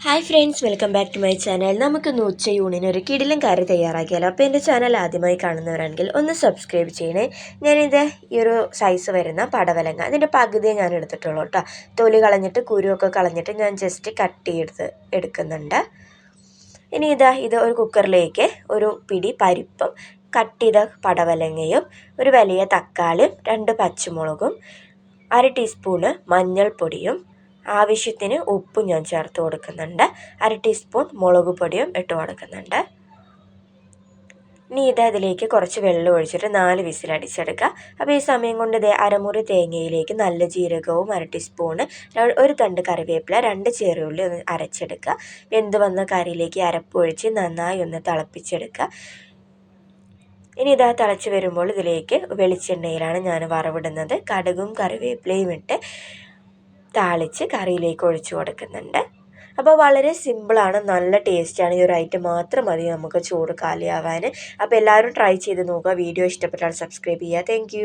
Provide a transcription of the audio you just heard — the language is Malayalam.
Hi friends welcome back to my channel നമുക്ക് നമുക്കിന്ന് ഉച്ചയൂണിന് ഒരു കിടിലും കറി തയ്യാറാക്കിയാലോ. അപ്പോൾ എന്റെ ചാനൽ ആദ്യമായി കാണുന്നവരാണെങ്കിൽ ഒന്ന് സബ്സ്ക്രൈബ് ചെയ്യണേ. ഞാനിത് ഈ ഒരു സൈസ് വരുന്ന പടവലങ്ങ. അതിന്റെ പകുതിയെ ഞാൻ എടുത്തിട്ടുള്ളൂ കേട്ടോ തൊലി കളഞ്ഞിട്ട് കുരുവൊക്കെ കളഞ്ഞിട്ട് ഞാൻ ജസ്റ്റ് കട്ട് ചെയ്ത് എടുക്കുന്നുണ്ട്. ഇനി ഇതാ ഇത് ഒരു കുക്കറിലേക്ക് ഒരു പിടി പരിപ്പും കട്ട് ചെയ്ത പടവലങ്ങയും ഒരു വലിയ തക്കാളിയും രണ്ട് പച്ചമുളകും അര ടീസ്പൂണ് മഞ്ഞൾപ്പൊടിയും ആവശ്യത്തിന് ഉപ്പും ഞാൻ ചേർത്ത് കൊടുക്കുന്നുണ്ട്. അര ടീസ്പൂൺ മുളക് പൊടിയും ഇട്ട് കൊടുക്കുന്നുണ്ട്. ഇനി ഇത് അതിലേക്ക് കുറച്ച് വെള്ളം ഒഴിച്ചിട്ട് നാല് വിസിൽ അടിച്ചെടുക്കുക. അപ്പോൾ ഈ സമയം കൊണ്ട് ഇതേ അരമുറി തേങ്ങയിലേക്ക് നല്ല ജീരകവും അര ടീസ്പൂണ് ഒരു തണ്ട് കറിവേപ്പില രണ്ട് ചെറിയുള്ളി ഒന്ന് അരച്ചെടുക്കുക. വെന്ത് വന്ന കറിയിലേക്ക് അരപ്പൊഴിച്ച് നന്നായി ഒന്ന് തിളപ്പിച്ചെടുക്കുക. ഇനി ഇതാ തിളച്ച് വരുമ്പോൾ ഇതിലേക്ക് വെളിച്ചെണ്ണയിലാണ് ഞാൻ വറവിടുന്നത്. കടുകും കറിവേപ്പിലയും ഇട്ട് താളിച്ച് കറിയിലേക്ക് ഒഴിച്ചു കൊടുക്കുന്നുണ്ട്. അപ്പോൾ വളരെ സിമ്പിളാണ് നല്ല ടേസ്റ്റാണ് ഈ ഒരു ഐറ്റം മാത്രം മതി നമുക്ക് ചോറ് കാലിയാവാൻ. അപ്പോൾ എല്ലാവരും ട്രൈ ചെയ്ത് നോക്കുക. വീഡിയോ ഇഷ്ടപ്പെട്ടാൽ സബ്സ്ക്രൈബ് ചെയ്യുക. താങ്ക്